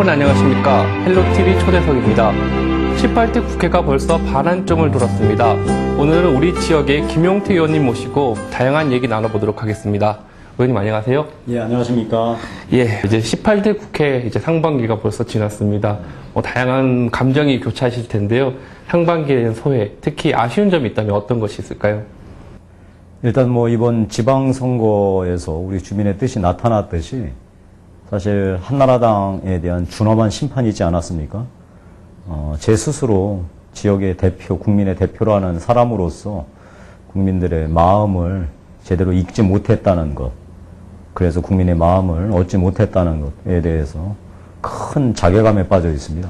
여러분 안녕하십니까? 헬로TV 초대석입니다. 18대 국회가 벌써 반환점을 돌았습니다. 오늘은 우리 지역의 김용태 의원님 모시고 다양한 얘기 나눠보도록 하겠습니다. 의원님 안녕하세요. 예, 안녕하십니까. 예 이제 18대 국회 이제 상반기가 벌써 지났습니다. 뭐 다양한 감정이 교차하실 텐데요. 상반기에는 소회 특히 아쉬운 점이 있다면 어떤 것이 있을까요? 일단 뭐 이번 지방선거에서 우리 주민의 뜻이 나타났듯이 사실 한나라당에 대한 준엄한 심판이지 않았습니까? 어, 제 스스로 지역의 대표, 국민의 대표라는 사람으로서 국민들의 마음을 제대로 읽지 못했다는 것, 그래서 국민의 마음을 얻지 못했다는 것에 대해서 큰 자괴감에 빠져 있습니다.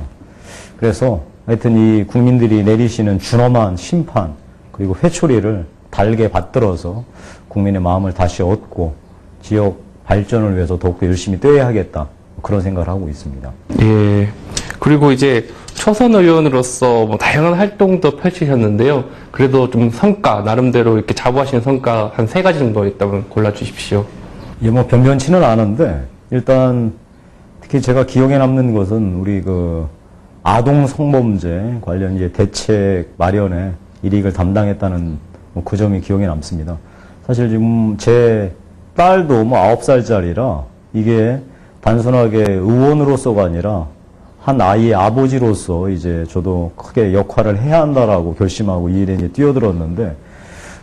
그래서 하여튼 이 국민들이 내리시는 준엄한 심판, 그리고 회초리를 달게 받들어서 국민의 마음을 다시 얻고 지역 발전을 위해서 더욱더 열심히 뛰어야겠다. 그런 생각을 하고 있습니다. 예. 그리고 이제 초선 의원으로서 뭐 다양한 활동도 펼치셨는데요. 그래도 좀 성과, 나름대로 이렇게 자부하시는 성과 한 세 가지 정도 있다면 골라주십시오. 예, 뭐 변변치는 않은데 일단 특히 제가 기억에 남는 것은 우리 그 아동 성범죄 관련 이제 대책 마련에 일익을 담당했다는 뭐 그 점이 기억에 남습니다. 사실 지금 제 딸도 뭐 아홉 살짜리라 이게 단순하게 의원으로서가 아니라 한 아이의 아버지로서 이제 저도 크게 역할을 해야 한다라고 결심하고 이 일에 뛰어들었는데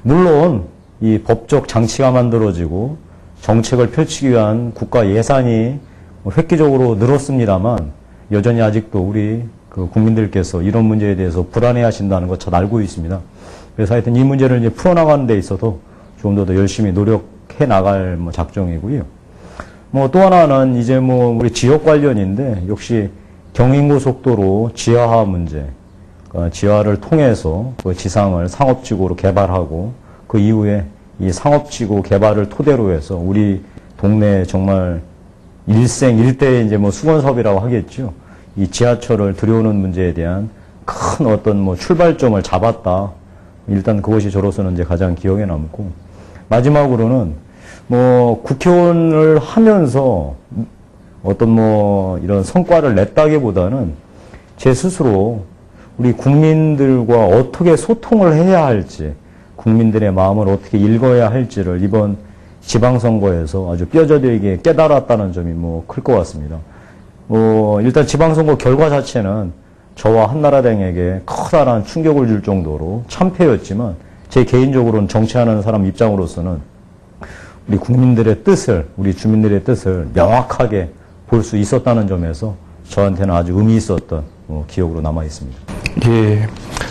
물론 이 법적 장치가 만들어지고 정책을 펼치기 위한 국가 예산이 뭐 획기적으로 늘었습니다만 여전히 아직도 우리 그 국민들께서 이런 문제에 대해서 불안해 하신다는 것 잘 알고 있습니다. 그래서 하여튼 이 문제를 이제 풀어나가는 데 있어서 좀 더 더 열심히 노력 해 나갈 뭐 작정이고요. 뭐 또 하나는 이제 뭐 우리 지역 관련인데 역시 경인고속도로 지하화 문제, 그 지하를 통해서 그 지상을 상업지구로 개발하고 그 이후에 이 상업지구 개발을 토대로 해서 우리 동네 정말 일생 일대의 이제 뭐 수건 사업이라고 하겠죠. 이 지하철을 들여오는 문제에 대한 큰 어떤 뭐 출발점을 잡았다. 일단 그것이 저로서는 이제 가장 기억에 남고 마지막으로는 뭐 국회의원을 하면서 어떤 뭐 이런 성과를 냈다기보다는 제 스스로 우리 국민들과 어떻게 소통을 해야 할지 국민들의 마음을 어떻게 읽어야 할지를 이번 지방선거에서 아주 뼈저리게 깨달았다는 점이 뭐 클 것 같습니다. 뭐 일단 지방선거 결과 자체는 저와 한나라당에게 커다란 충격을 줄 정도로 참패였지만 제 개인적으로는 정치하는 사람 입장으로서는 우리 국민들의 뜻을 우리 주민들의 뜻을 명확하게 볼 수 있었다는 점에서 저한테는 아주 의미 있었던 뭐 기억으로 남아 있습니다. 예.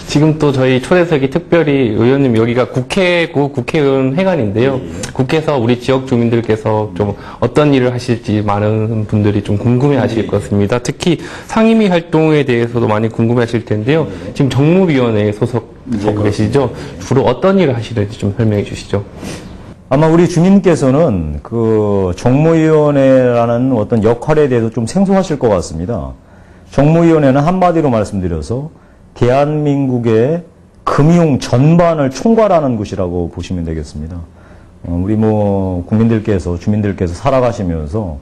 지금 또 저희 초대석이 특별히 의원님 여기가 국회고 국회의원 회관인데요. 국회에서 우리 지역 주민들께서 좀 어떤 일을 하실지 많은 분들이 좀 궁금해 하실 것 같습니다. 특히 상임위 활동에 대해서도 많이 궁금해 하실 텐데요. 지금 정무위원회에 소속하고 계시죠? 주로 어떤 일을 하시는지 좀 설명해 주시죠. 아마 우리 주민께서는 그 정무위원회라는 어떤 역할에 대해서 좀 생소하실 것 같습니다. 정무위원회는 한마디로 말씀드려서 대한민국의 금융 전반을 총괄하는 곳이라고 보시면 되겠습니다. 어, 우리 뭐 국민들께서 주민들께서 살아가시면서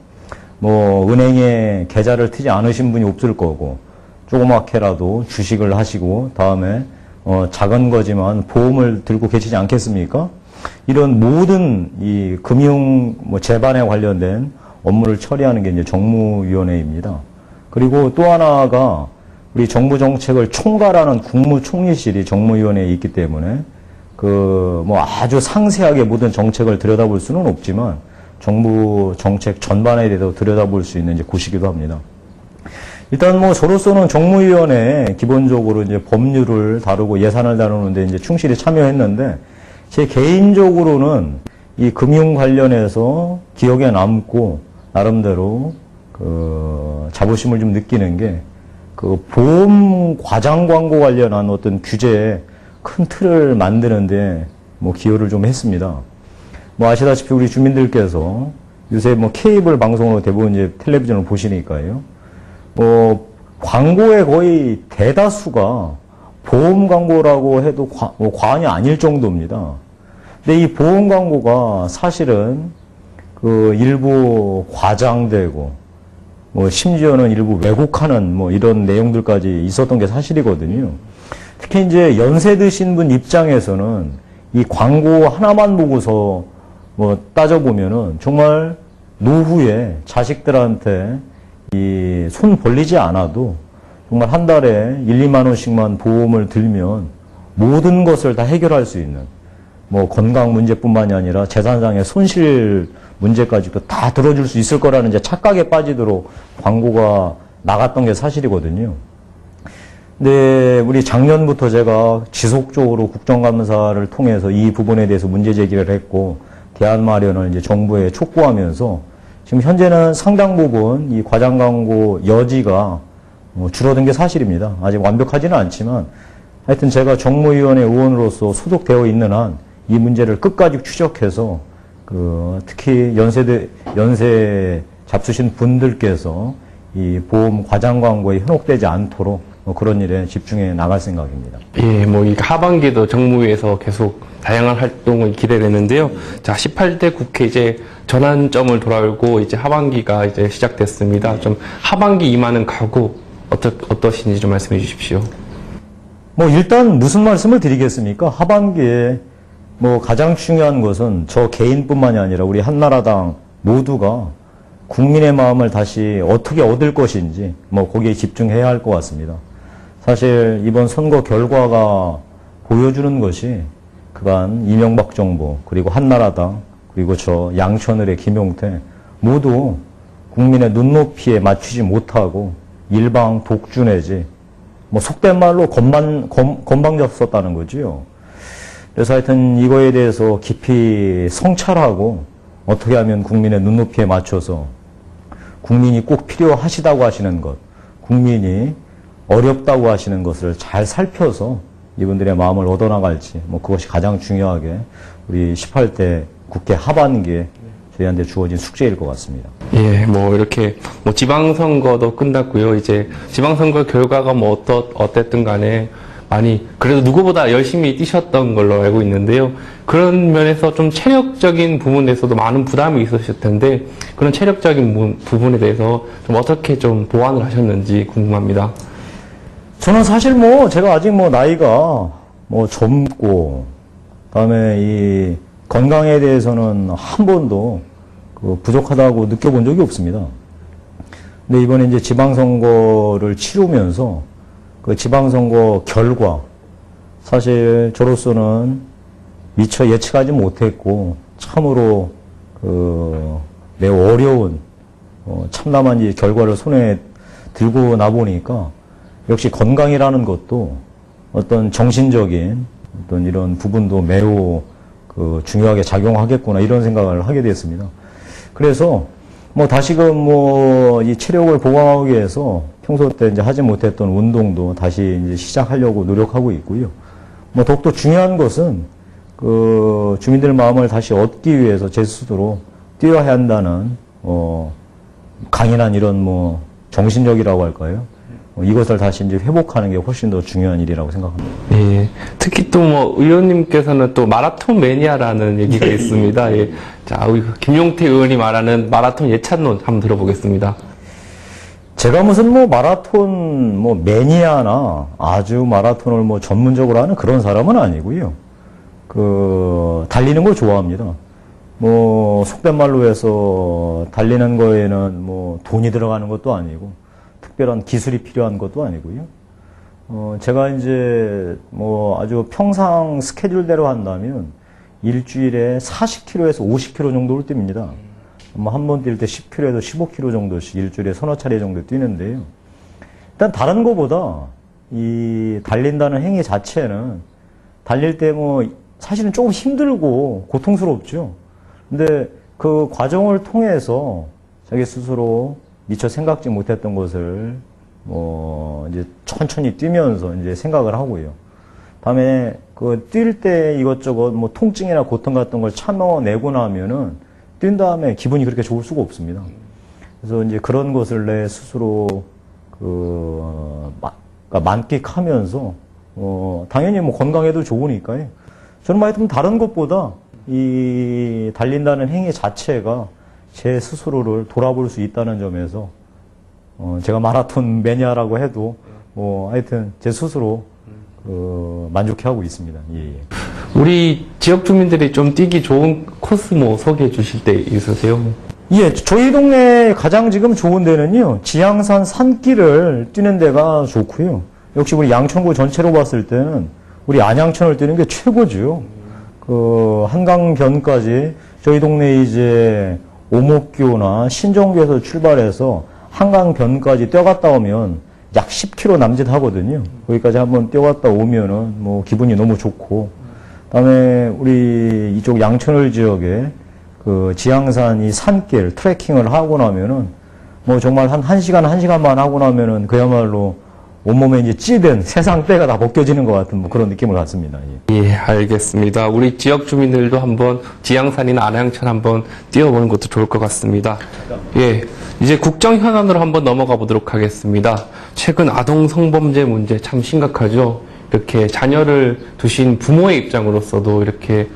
뭐 은행에 계좌를 트지 않으신 분이 없을 거고 조그맣게라도 주식을 하시고 다음에 어, 작은 거지만 보험을 들고 계시지 않겠습니까? 이런 모든 이 금융 뭐 재반에 관련된 업무를 처리하는 게 이제 정무위원회입니다. 그리고 또 하나가 우리 정부 정책을 총괄하는 국무총리실이 정무위원회에 있기 때문에 그 뭐 아주 상세하게 모든 정책을 들여다볼 수는 없지만 정부 정책 전반에 대해서 들여다볼 수 있는 이제 곳이기도 합니다. 일단 뭐 저로서는 정무위원회에 기본적으로 이제 법률을 다루고 예산을 다루는데 이제 충실히 참여했는데 제 개인적으로는 이 금융 관련해서 기억에 남고 나름대로 그 자부심을 좀 느끼는 게 그 보험 과장 광고 관련한 어떤 규제에 큰 틀을 만드는데 뭐 기여를 좀 했습니다. 뭐 아시다시피 우리 주민들께서 요새 뭐 케이블 방송으로 대부분 이제 텔레비전을 보시니까요. 뭐 광고의 거의 대다수가 보험 광고라고 해도 과, 뭐 과언이 아닐 정도입니다. 근데 이 보험 광고가 사실은 그 일부 과장되고 뭐 심지어는 일부 왜곡하는 뭐 이런 내용들까지 있었던 게 사실이거든요. 특히 이제 연세 드신 분 입장에서는 이 광고 하나만 보고서 뭐 따져보면은 정말 노후에 자식들한테 이 손 벌리지 않아도 정말 한 달에 1, 2만 원씩만 보험을 들면 모든 것을 다 해결할 수 있는 뭐 건강 문제뿐만이 아니라 재산상의 손실 문제까지도 다 들어줄 수 있을 거라는 이제 착각에 빠지도록 광고가 나갔던 게 사실이거든요. 근데 우리 작년부터 제가 지속적으로 국정감사를 통해서 이 부분에 대해서 문제 제기를 했고 대안 마련을 이제 정부에 촉구하면서 지금 현재는 상당 부분 이 과장 광고 여지가 뭐 줄어든 게 사실입니다. 아직 완벽하지는 않지만 하여튼 제가 정무위원회 의원으로서 소속되어 있는 한 이 문제를 끝까지 추적해서 그 특히 연세대 연세 잡수신 분들께서 이 보험 과장 광고에 현혹되지 않도록 뭐 그런 일에 집중해 나갈 생각입니다. 예, 뭐, 이 하반기도 정무위에서 계속 다양한 활동을 기대되는데요. 자, 18대 국회 이제 전환점을 돌아오고 이제 하반기가 이제 시작됐습니다. 좀 하반기 임하는 각오 어떠, 어떠신지 좀 말씀해 주십시오. 뭐 일단 무슨 말씀을 드리겠습니까? 하반기에 뭐 가장 중요한 것은 저 개인뿐만이 아니라 우리 한나라당 모두가 국민의 마음을 다시 어떻게 얻을 것인지 뭐 거기에 집중해야 할 것 같습니다. 사실 이번 선거 결과가 보여주는 것이 그간 이명박 정부 그리고 한나라당 그리고 저 양천을의 김용태 모두 국민의 눈높이에 맞추지 못하고 일방 독주 내지 뭐 속된 말로 건방, 건, 건방졌었다는 거지요. 그래서 하여튼 이거에 대해서 깊이 성찰하고 어떻게 하면 국민의 눈높이에 맞춰서 국민이 꼭 필요하시다고 하시는 것, 국민이 어렵다고 하시는 것을 잘 살펴서 이분들의 마음을 얻어나갈지, 뭐 그것이 가장 중요하게 우리 18대 국회 하반기에 저희한테 주어진 숙제일 것 같습니다. 예, 뭐 이렇게 뭐 지방선거도 끝났고요. 이제 지방선거 결과가 뭐 어떻 어땠든 간에 많이 그래도 누구보다 열심히 뛰셨던 걸로 알고 있는데요. 그런 면에서 좀 체력적인 부분에서도 많은 부담이 있으실 텐데 그런 체력적인 부- 부분에 대해서 좀 어떻게 좀 보완을 하셨는지 궁금합니다. 저는 사실 뭐 제가 아직 뭐 나이가 뭐 젊고 그다음에 이 건강에 대해서는 한 번도 그 부족하다고 느껴본 적이 없습니다. 근데 이번에 이제 지방선거를 치르면서 그 지방선거 결과 사실 저로서는 미처 예측하지 못했고 참으로 그 매우 어려운 어, 참담한 이 결과를 손에 들고 나 보니까 역시 건강이라는 것도 어떤 정신적인 어떤 이런 부분도 매우 그 중요하게 작용하겠구나 이런 생각을 하게 됐습니다. 그래서 뭐 다시금 뭐 이 체력을 보강하기 위해서 평소 때 이제 하지 못했던 운동도 다시 이제 시작하려고 노력하고 있고요. 뭐 더욱더 중요한 것은 그 주민들 마음을 다시 얻기 위해서 제 스스로 뛰어야 한다는 어 강인한 이런 뭐 정신력이라고 할까요? 어, 이것을 다시 이제 회복하는 게 훨씬 더 중요한 일이라고 생각합니다. 예. 특히 또 뭐 의원님께서는 또 마라톤 매니아라는 얘기가 있습니다. 예. 자, 우리 김용태 의원이 말하는 마라톤 예찬론 한번 들어보겠습니다. 제가 무슨 뭐 마라톤 뭐 매니아나 아주 마라톤을 뭐 전문적으로 하는 그런 사람은 아니고요. 그 달리는 걸 좋아합니다. 뭐 속된 말로 해서 달리는 거에는 뭐 돈이 들어가는 것도 아니고 특별한 기술이 필요한 것도 아니고요. 어 제가 이제 뭐 아주 평상 스케줄대로 한다면 일주일에 40km에서 50km 정도를 뜁니다. 뭐 한 번 뛸 때 10km에서 15km 정도씩 일주일에 서너 차례 정도 뛰는데요. 일단 다른 것보다 이 달린다는 행위 자체는 달릴 때 뭐 사실은 조금 힘들고 고통스럽죠. 근데 그 과정을 통해서 자기 스스로 미처 생각지 못했던 것을 뭐 이제 천천히 뛰면서 이제 생각을 하고요. 다음에 그 뛸 때 이것저것 뭐 통증이나 고통 같은 걸 참아내고 나면은 뛴 다음에 기분이 그렇게 좋을 수가 없습니다. 그래서 이제 그런 것을 내 스스로 그 마- 그러니까 만끽하면서 어 당연히 뭐 건강에도 좋으니까요. 저는 뭐 하여튼 다른 것보다 이 달린다는 행위 자체가 제 스스로를 돌아볼 수 있다는 점에서 어, 제가 마라톤 매니아라고 해도 뭐 하여튼 제 스스로 그 만족해하고 있습니다. 예, 예. 우리 지역 주민들이 좀 뛰기 좋은 코스 뭐 소개해 주실 때 있으세요? 예, 저희 동네 가장 지금 좋은 데는요, 지향산 산길을 뛰는 데가 좋고요. 역시 우리 양천구 전체로 봤을 때는 우리 안양천을 뛰는 게 최고죠. 그, 한강변까지 저희 동네 이제 오목교나 신정교에서 출발해서 한강변까지 뛰어갔다 오면 약 10km 남짓 하거든요. 거기까지 한번 뛰어갔다 오면은 뭐 기분이 너무 좋고, 그다음에 우리 이쪽 양천을 지역에 그 지향산 이 산길 트레킹을 하고 나면은 뭐 정말 한 1시간, 1시간만 하고 나면은 그야말로 온몸에 이제 찌든 세상 때가 다 벗겨지는 것 같은 뭐 그런 느낌을 갖습니다. 예. 예, 알겠습니다. 우리 지역 주민들도 한번 지양산이나 안양천 한번 뛰어보는 것도 좋을 것 같습니다. 예, 이제 국정 현안으로 한번 넘어가 보도록 하겠습니다. 최근 아동 성범죄 문제 참 심각하죠. 이렇게 자녀를 두신 부모의 입장으로서도 이렇게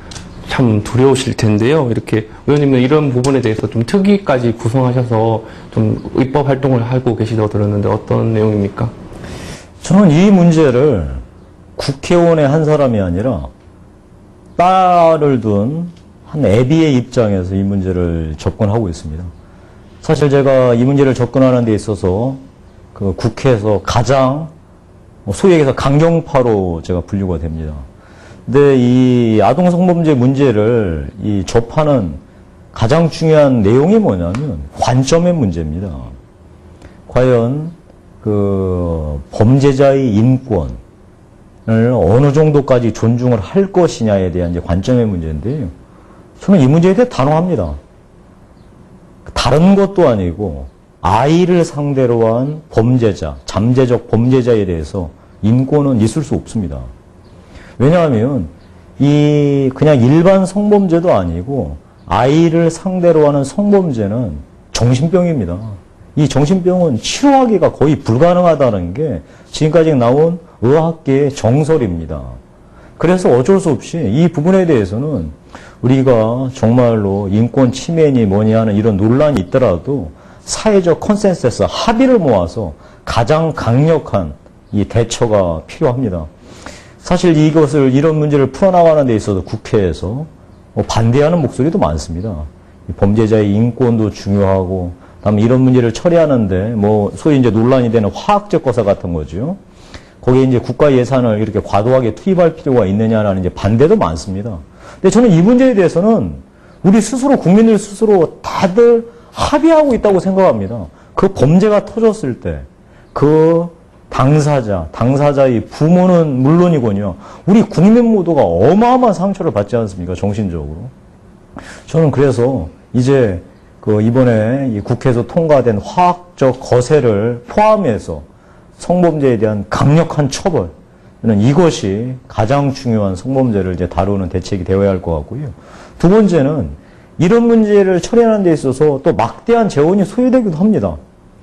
참 두려우실 텐데요. 이렇게 의원님은 이런 부분에 대해서 좀 특위까지 구성하셔서 좀 입법 활동을 하고 계시다고 들었는데 어떤 내용입니까? 저는 이 문제를 국회의원의 한 사람이 아니라 딸을 둔 한 애비의 입장에서 이 문제를 접근하고 있습니다. 사실 제가 이 문제를 접근하는 데 있어서 그 국회에서 가장 뭐 소위 얘기해서 강경파로 제가 분류가 됩니다. 근데 이 아동 성범죄 문제를 이 접하는 가장 중요한 내용이 뭐냐면 관점의 문제입니다. 과연 그 범죄자의 인권을 어느 정도까지 존중을 할 것이냐에 대한 이제 관점의 문제인데요. 저는 이 문제에 대해 단호합니다. 다른 것도 아니고 아이를 상대로 한 범죄자, 잠재적 범죄자에 대해서 인권은 있을 수 없습니다. 왜냐하면 이 그냥 일반 성범죄도 아니고 아이를 상대로 하는 성범죄는 정신병입니다. 이 정신병은 치료하기가 거의 불가능하다는 게 지금까지 나온 의학계의 정설입니다. 그래서 어쩔 수 없이 이 부분에 대해서는 우리가 정말로 인권 침해니 뭐니 하는 이런 논란이 있더라도 사회적 컨센서스 합의를 모아서 가장 강력한 이 대처가 필요합니다. 사실 이것을 이런 문제를 풀어나가는 데 있어서 국회에서 뭐 반대하는 목소리도 많습니다. 이 범죄자의 인권도 중요하고, 다음에 이런 문제를 처리하는데 뭐 소위 이제 논란이 되는 화학적 거사 같은 거죠. 거기에 이제 국가 예산을 이렇게 과도하게 투입할 필요가 있느냐라는 이제 반대도 많습니다. 근데 저는 이 문제에 대해서는 우리 스스로 국민들 스스로 다들 합의하고 있다고 생각합니다. 그 범죄가 터졌을 때 그 당사자, 당사자의 부모는 물론이군요. 우리 국민 모두가 어마어마한 상처를 받지 않습니까? 정신적으로. 저는 그래서 이제 그 이번에 이 국회에서 통과된 화학적 거세를 포함해서 성범죄에 대한 강력한 처벌, 이것이 가장 중요한 성범죄를 이제 다루는 대책이 되어야 할 것 같고요. 두 번째는 이런 문제를 처리하는 데 있어서 또 막대한 재원이 소요되기도 합니다.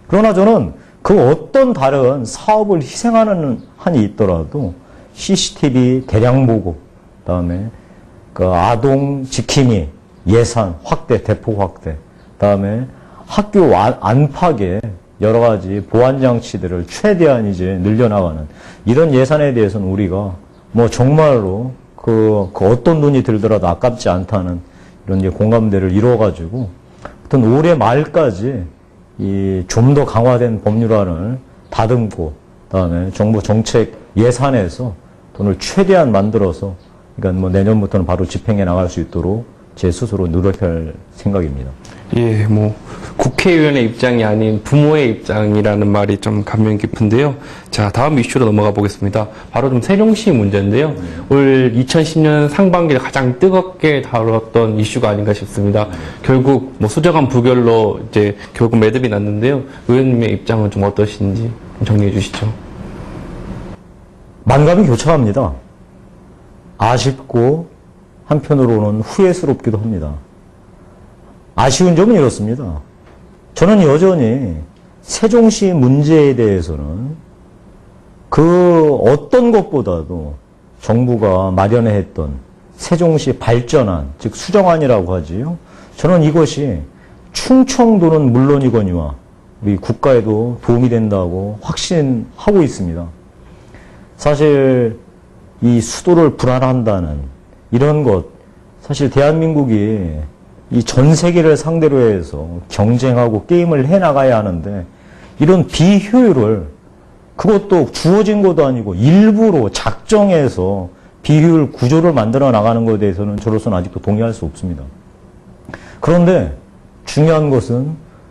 그러나 저는 그 어떤 다른 사업을 희생하는 한이 있더라도 CCTV 대량 보고, 다음에 그 아동 지킴이 예산 확대, 대폭 확대, 다음에 학교 안- 안팎에 여러 가지 보안 장치들을 최대한 이제 늘려나가는 이런 예산에 대해서는 우리가 뭐 정말로 그, 그 어떤 돈이 들더라도 아깝지 않다는 이런 이제 공감대를 이루어가지고 하여튼 올해 말까지 이 좀 더 강화된 법률안을 다듬고 그다음에 정부 정책 예산에서 돈을 최대한 만들어서 그러니까 뭐 내년부터는 바로 집행해 나갈 수 있도록 제 스스로 노력할 생각입니다. 예, 뭐 국회의원의 입장이 아닌 부모의 입장이라는 말이 좀 감명 깊은데요. 자, 다음 이슈로 넘어가 보겠습니다. 바로 좀 세종시 문제인데요. 올 2010년 상반기에 가장 뜨겁게 다뤘던 이슈가 아닌가 싶습니다. 결국 뭐 수정안 부결로 이제 결국 매듭이 났는데요. 의원님의 입장은 좀 어떠신지 좀 정리해 주시죠. 만감이 교차합니다. 아쉽고 한편으로는 후회스럽기도 합니다. 아쉬운 점은 이렇습니다. 저는 여전히 세종시 문제에 대해서는 그 어떤 것보다도 정부가 마련했던 세종시 발전안, 즉 수정안이라고 하지요. 저는 이것이 충청도는 물론이거니와 우리 국가에도 도움이 된다고 확신하고 있습니다. 사실 이 수도를 불안한다는 이런 것, 사실 대한민국이 이 전 세계를 상대로 해서 경쟁하고 게임을 해 나가야 하는데 이런 비효율을 그것도 주어진 것도 아니고 일부러 작정해서 비효율 구조를 만들어 나가는 것에 대해서는 저로서는 아직도 동의할 수 없습니다. 그런데 중요한 것은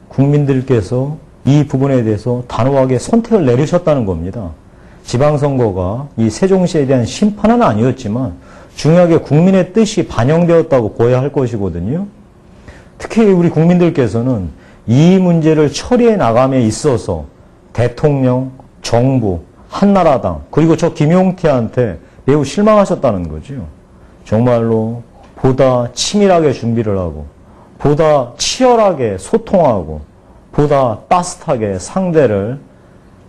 국민들께서 이 부분에 대해서 단호하게 선택을 내리셨다는 겁니다. 지방선거가 이 세종시에 대한 심판은 아니었지만 중요하게 국민의 뜻이 반영되었다고 보아야 할 것이거든요. 특히 우리 국민들께서는 이 문제를 처리해 나감에 있어서 대통령, 정부, 한나라당, 그리고 저 김용태한테 매우 실망하셨다는 거죠. 정말로 보다 치밀하게 준비를 하고, 보다 치열하게 소통하고, 보다 따뜻하게 상대를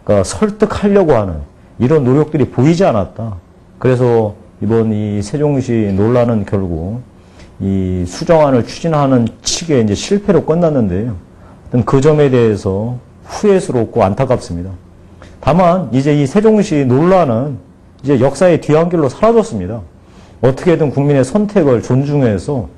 그러니까 설득하려고 하는 이런 노력들이 보이지 않았다. 그래서 이번 이 세종시 논란은 결국 이 수정안을 추진하는 측에 이제 실패로 끝났는데요. 그 점에 대해서 후회스럽고 안타깝습니다. 다만 이제 이 세종시 논란은 이제 역사의 뒤안길로 사라졌습니다. 어떻게든 국민의 선택을 존중해서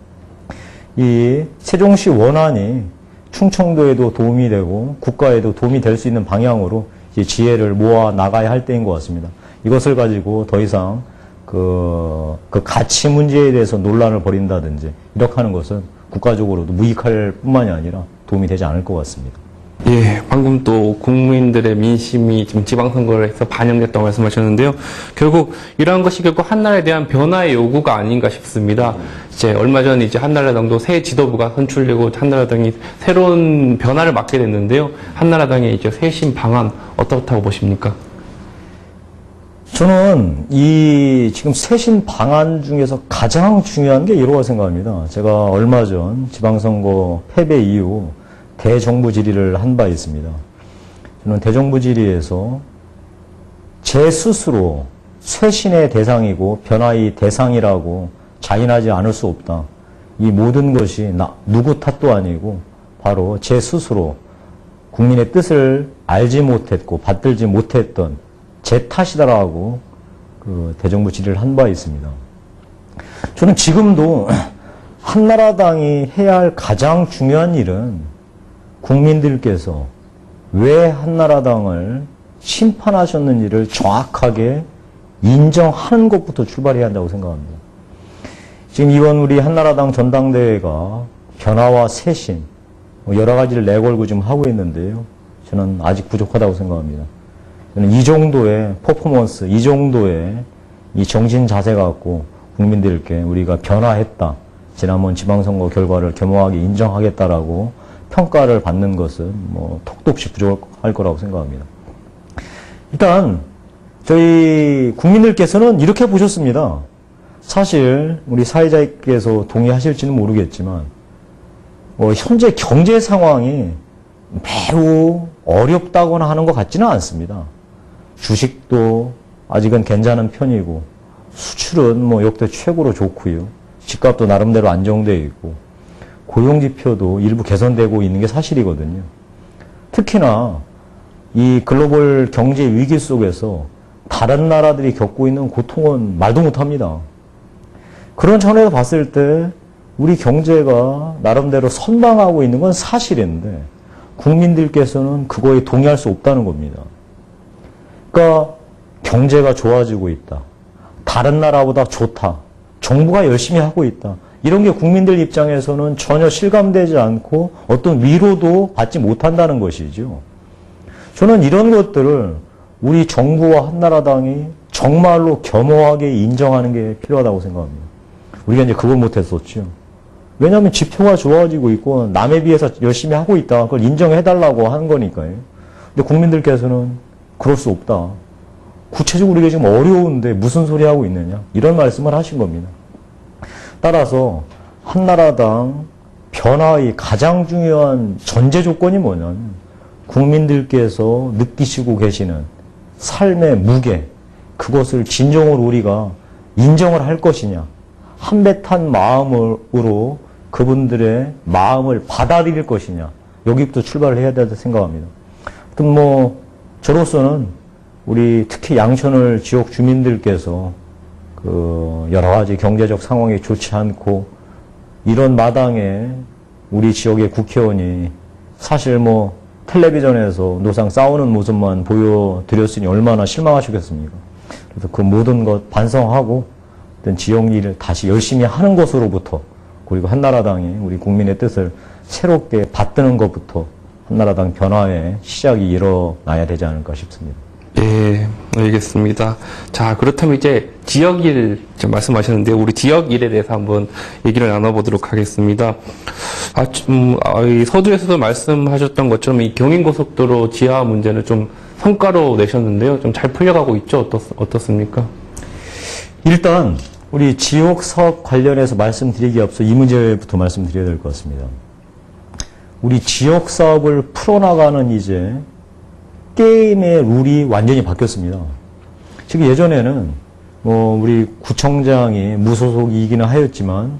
이 세종시 원안이 충청도에도 도움이 되고 국가에도 도움이 될 수 있는 방향으로 지혜를 모아 나가야 할 때인 것 같습니다. 이것을 가지고 더 이상 그, 그 가치 문제에 대해서 논란을 벌인다든지 이렇게 하는 것은 국가적으로도 무익할 뿐만이 아니라 도움이 되지 않을 것 같습니다. 예, 방금 또 국민들의 민심이 지금 지방선거를 해서 반영됐다고 말씀하셨는데요. 결국 이러한 것이 결국 한나라에 대한 변화의 요구가 아닌가 싶습니다. 이제 얼마 전 이제 한나라당도 새 지도부가 선출되고 한나라당이 새로운 변화를 맡게 됐는데요. 한나라당의 이제 쇄신 방안 어떻다고 보십니까? 저는 이 지금 쇄신 방안 중에서 가장 중요한 게 이러고 생각합니다. 제가 얼마 전 지방선거 패배 이후 대정부 질의를 한 바 있습니다. 저는 대정부 질의에서 제 스스로 쇄신의 대상이고 변화의 대상이라고 자인하지 않을 수 없다. 이 모든 것이 나, 누구 탓도 아니고 바로 제 스스로 국민의 뜻을 알지 못했고 받들지 못했던 제 탓이다라고 그 대정부 질의를 한 바 있습니다. 저는 지금도 한나라당이 해야 할 가장 중요한 일은 국민들께서 왜 한나라당을 심판하셨는지를 정확하게 인정하는 것부터 출발해야 한다고 생각합니다. 지금 이번 우리 한나라당 전당대회가 변화와 쇄신, 뭐 여러 가지를 내걸고 지금 하고 있는데요. 저는 아직 부족하다고 생각합니다. 이 정도의 퍼포먼스, 이 정도의 이 정신 자세 갖고 국민들께 우리가 변화했다. 지난번 지방선거 결과를 겸허하게 인정하겠다라고 평가를 받는 것은 뭐 톡도 없이 부족할 거라고 생각합니다. 일단 저희 국민들께서는 이렇게 보셨습니다. 사실 우리 사회자께서 동의하실지는 모르겠지만 뭐 현재 경제 상황이 매우 어렵다거나 하는 것 같지는 않습니다. 주식도 아직은 괜찮은 편이고 수출은 뭐 역대 최고로 좋고요. 집값도 나름대로 안정되어 있고 고용 지표도 일부 개선되고 있는 게 사실이거든요. 특히나 이 글로벌 경제 위기 속에서 다른 나라들이 겪고 있는 고통은 말도 못합니다. 그런 차원에서 봤을 때 우리 경제가 나름대로 선방하고 있는 건 사실인데 국민들께서는 그거에 동의할 수 없다는 겁니다. 그러니까 경제가 좋아지고 있다. 다른 나라보다 좋다. 정부가 열심히 하고 있다. 이런 게 국민들 입장에서는 전혀 실감되지 않고 어떤 위로도 받지 못한다는 것이죠. 저는 이런 것들을 우리 정부와 한나라당이 정말로 겸허하게 인정하는 게 필요하다고 생각합니다. 우리가 이제 그걸 못했었죠. 왜냐하면 지표가 좋아지고 있고 남에 비해서 열심히 하고 있다. 그걸 인정해달라고 한 거니까요. 근데 국민들께서는 그럴 수 없다. 구체적으로 우리가 지금 어려운데 무슨 소리 하고 있느냐. 이런 말씀을 하신 겁니다. 따라서 한나라당 변화의 가장 중요한 전제 조건이 뭐냐면 국민들께서 느끼시고 계시는 삶의 무게, 그것을 진정으로 우리가 인정을 할 것이냐. 한배탄 마음으로 그분들의 마음을 받아들일 것이냐. 여기부터 출발을 해야 된다 생각합니다. 뭐 저로서는 우리 특히 양천을 지역 주민들께서 그 여러 가지 경제적 상황이 좋지 않고 이런 마당에 우리 지역의 국회의원이 사실 뭐 텔레비전에서 노상 싸우는 모습만 보여드렸으니 얼마나 실망하시겠습니까? 그래서 그 모든 것 반성하고 어떤 지역 일을 다시 열심히 하는 것으로부터 그리고 한나라당이 우리 국민의 뜻을 새롭게 받드는 것부터 한나라당 변화의 시작이 일어나야 되지 않을까 싶습니다. 예, 알겠습니다. 자, 그렇다면 이제 지역일 좀 말씀하셨는데 우리 지역일에 대해서 한번 얘기를 나눠보도록 하겠습니다. 아, 좀, 아, 이 서두에서도 말씀하셨던 것처럼 이 경인고속도로 지하 문제는 좀 성과로 내셨는데요. 좀 잘 풀려가고 있죠? 어떻, 어떻습니까? 일단 우리 지역 사업 관련해서 말씀드리기 앞서 이 문제부터 말씀드려야 될 것 같습니다. 우리 지역 사업을 풀어나가는 이제 게임의 룰이 완전히 바뀌었습니다. 지금 예전에는 뭐 우리 구청장이 무소속이기는 하였지만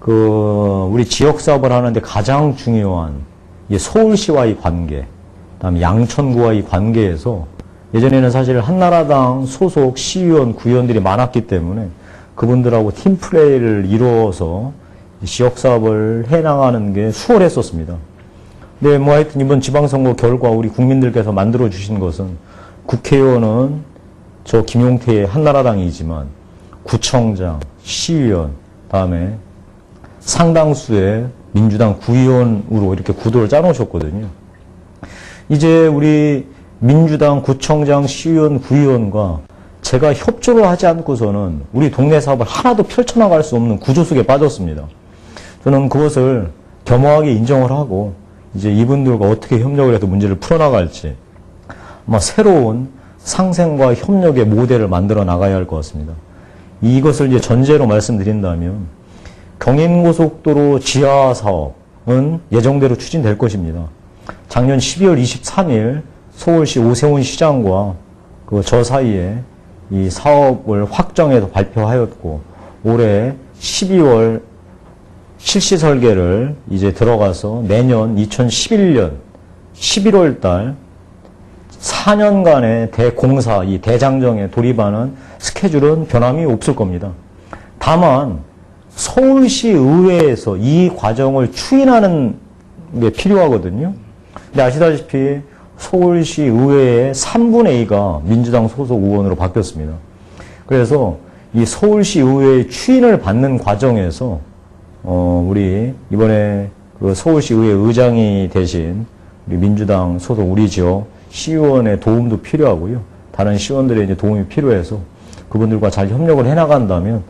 그 우리 지역 사업을 하는데 가장 중요한 이 서울시와의 관계, 그다음에 양천구와의 관계에서 예전에는 사실 한나라당 소속 시의원, 구의원들이 많았기 때문에 그분들하고 팀플레이를 이루어서 지역 사업을 해나가는 게 수월했었습니다. 네, 뭐 하여튼 이번 지방선거 결과 우리 국민들께서 만들어 주신 것은 국회의원은 저 김용태의 한나라당이지만 구청장, 시의원, 다음에 상당수의 민주당 구의원으로 이렇게 구도를 짜놓으셨거든요. 이제 우리 민주당 구청장, 시의원, 구의원과 제가 협조를 하지 않고서는 우리 동네 사업을 하나도 펼쳐나갈 수 없는 구조 속에 빠졌습니다. 저는 그것을 겸허하게 인정을 하고 이제 이분들과 어떻게 협력을 해서 문제를 풀어나갈지 아마 새로운 상생과 협력의 모델을 만들어 나가야 할 것 같습니다. 이것을 이제 전제로 말씀드린다면 경인고속도로 지하 사업은 예정대로 추진될 것입니다. 작년 12월 23일 서울시 오세훈 시장과 그 저 사이에 이 사업을 확정해서 발표하였고 올해 12월 실시 설계를 이제 들어가서 내년 2011년 11월 달 4년간의 대공사, 이 대장정에 돌입하는 스케줄은 변함이 없을 겁니다. 다만 서울시 의회에서 이 과정을 추인하는 게 필요하거든요. 근데 아시다시피 서울시 의회의 3분의 2가 민주당 소속 의원으로 바뀌었습니다. 그래서 이 서울시 의회의 추인을 받는 과정에서 어, 우리 이번에 그 서울시 의회 의장이 되신 우리 민주당 소속 우리 지역 시의원의 도움도 필요하고요. 다른 시의원들의 이제 도움이 필요해서 그분들과 잘 협력을 해나간다면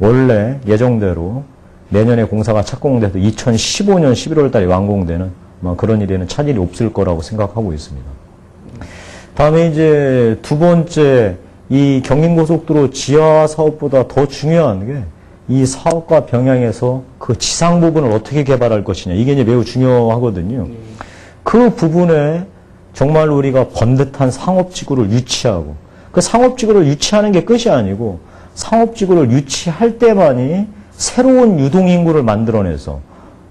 원래 예정대로 내년에 공사가 착공돼서 2015년 11월 달에 완공되는 뭐 그런 일에는 차질이 없을 거라고 생각하고 있습니다. 다음에 이제 두 번째 이 경인고속도로 지하 사업보다 더 중요한 게 이 사업과 병행해서 그 지상 부분을 어떻게 개발할 것이냐 이게 이제 매우 중요하거든요. 그 부분에 정말 우리가 번듯한 상업지구를 유치하고 그 상업지구를 유치하는 게 끝이 아니고 상업지구를 유치할 때만이 새로운 유동인구를 만들어내서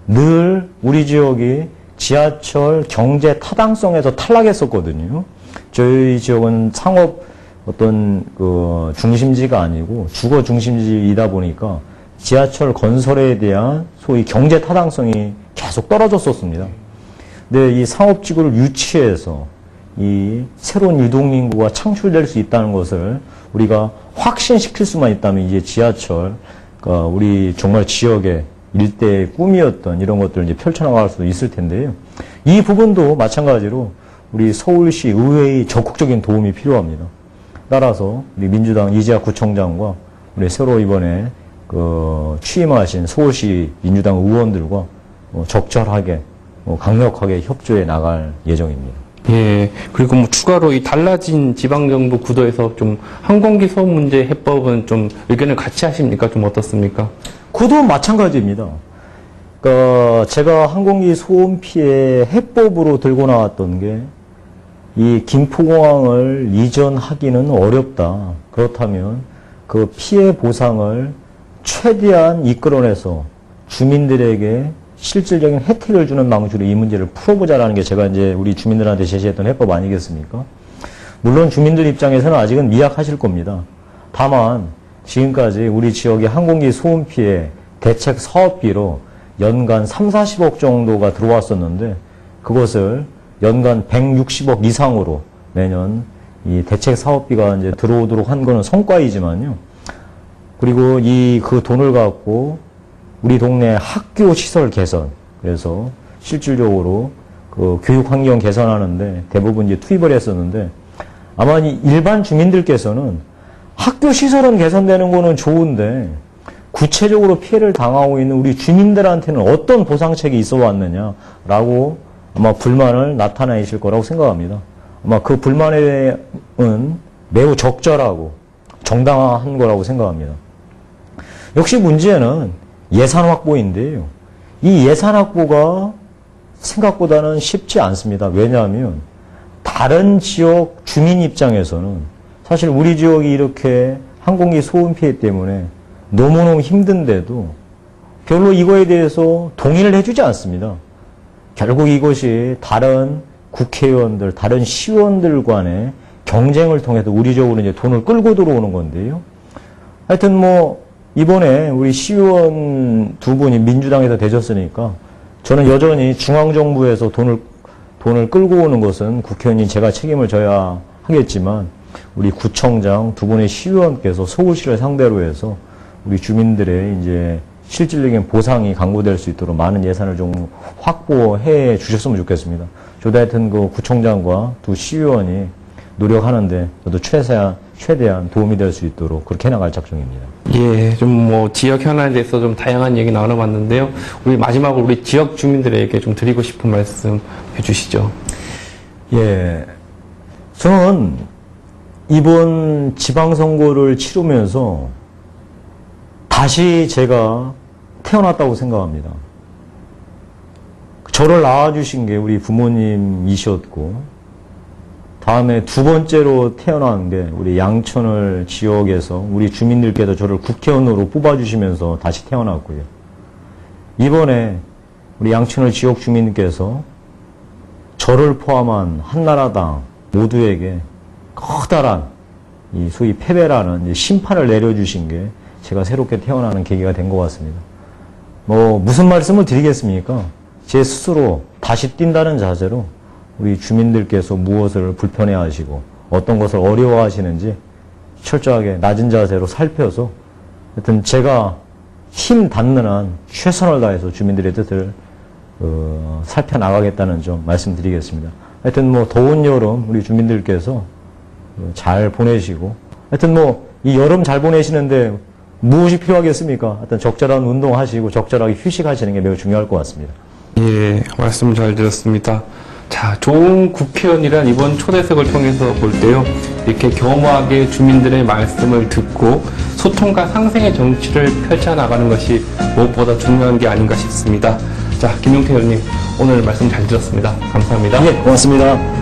늘 우리 지역이 지하철 경제 타당성에서 탈락했었거든요. 저희 지역은 상업 어떤 그 중심지가 아니고 주거 중심지이다 보니까 지하철 건설에 대한 소위 경제 타당성이 계속 떨어졌었습니다. 근데 이 상업지구를 유치해서 이 새로운 유동인구가 창출될 수 있다는 것을 우리가 확신시킬 수만 있다면 이제 지하철, 그러니까 우리 정말 지역의 일대의 꿈이었던 이런 것들을 이제 펼쳐나갈 수도 있을 텐데요. 이 부분도 마찬가지로 우리 서울시 의회의 적극적인 도움이 필요합니다. 따라서 우리 민주당 이재학 구청장과 우리 새로 이번에 그 취임하신 서울시 민주당 의원들과 어, 적절하게 어, 강력하게 협조해 나갈 예정입니다. 예. 그리고 뭐 추가로 이 달라진 지방정부 구도에서 좀 항공기 소음 문제 해법은 좀 의견을 같이 하십니까? 좀 어떻습니까? 그도 마찬가지입니다. 그러니까 제가 항공기 소음 피해 해법으로 들고 나왔던 게 이 김포공항을 이전하기는 어렵다. 그렇다면 그 피해 보상을 최대한 이끌어내서 주민들에게 실질적인 혜택을 주는 방식으로 이 문제를 풀어보자라는 게 제가 이제 우리 주민들한테 제시했던 해법 아니겠습니까? 물론 주민들 입장에서는 아직은 미약하실 겁니다. 다만 지금까지 우리 지역의 항공기 소음 피해 대책 사업비로 연간 3, 40억 정도가 들어왔었는데 그것을 연간 160억 이상으로 매년 이 대책 사업비가 이제 들어오도록 한 거는 성과이지만요. 그리고 이 그 돈을 갖고 우리 동네 학교 시설 개선 그래서 실질적으로 그 교육 환경 개선하는데 대부분 이제 투입을 했었는데 아마 이 일반 주민들께서는 학교 시설은 개선되는 거는 좋은데 구체적으로 피해를 당하고 있는 우리 주민들한테는 어떤 보상책이 있어 왔느냐라고 아마 불만을 나타내실 거라고 생각합니다. 아마 그 불만은 매우 적절하고 정당한 거라고 생각합니다. 역시 문제는 예산 확보인데요. 이 예산 확보가 생각보다는 쉽지 않습니다. 왜냐하면 다른 지역 주민 입장에서는 사실 우리 지역이 이렇게 항공기 소음 피해 때문에 너무너무 힘든데도 별로 이거에 대해서 동의를 해주지 않습니다. 결국 이것이 다른 국회의원들, 다른 시의원들 간의 경쟁을 통해서 우리 지역으로 이제 돈을 끌고 들어오는 건데요. 하여튼 뭐 이번에 우리 시의원 두 분이 민주당에서 되셨으니까 저는 여전히 중앙정부에서 돈을 돈을 끌고 오는 것은 국회의원인 제가 책임을 져야 하겠지만 우리 구청장 두 분의 시의원께서 서울시를 상대로 해서 우리 주민들의 이제 실질적인 보상이 강구될 수 있도록 많은 예산을 좀 확보해 주셨으면 좋겠습니다. 하여튼 그 구청장과 두 시의원이 노력하는데 저도 최대한, 최대한 도움이 될 수 있도록 그렇게 나갈 작정입니다. 예, 좀 뭐 지역 현안에 대해서 좀 다양한 얘기 나눠봤는데요. 우리 마지막으로 우리 지역 주민들에게 좀 드리고 싶은 말씀 해주시죠. 예. 저는 이번 지방선거를 치르면서 다시 제가 태어났다고 생각합니다. 저를 낳아주신 게 우리 부모님이셨고, 다음에 두 번째로 태어난 게 우리 양천을 지역에서 우리 주민들께서 저를 국회의원으로 뽑아주시면서 다시 태어났고요. 이번에 우리 양천을 지역 주민께서 저를 포함한 한나라당 모두에게 커다란 이 소위 패배라는 심판을 내려주신 게 제가 새롭게 태어나는 계기가 된 것 같습니다. 뭐 무슨 말씀을 드리겠습니까? 제 스스로 다시 뛴다는 자세로 우리 주민들께서 무엇을 불편해하시고 어떤 것을 어려워하시는지 철저하게 낮은 자세로 살펴서 하여튼 제가 힘 닿는 한 최선을 다해서 주민들의 뜻을 어, 살펴나가겠다는 점 말씀드리겠습니다. 하여튼 뭐 더운 여름 우리 주민들께서 어, 잘 보내시고 하여튼 뭐 이 여름 잘 보내시는데 무엇이 필요하겠습니까? 하여튼 적절한 운동하시고 적절하게 휴식하시는 게 매우 중요할 것 같습니다. 예, 말씀 잘 들었습니다. 자, 좋은 국회의원이란 이번 초대석을 통해서 볼 때요. 이렇게 겸허하게 주민들의 말씀을 듣고 소통과 상생의 정치를 펼쳐나가는 것이 무엇보다 중요한 게 아닌가 싶습니다. 자, 김용태 의원님, 오늘 말씀 잘 들었습니다. 감사합니다. 예, 고맙습니다.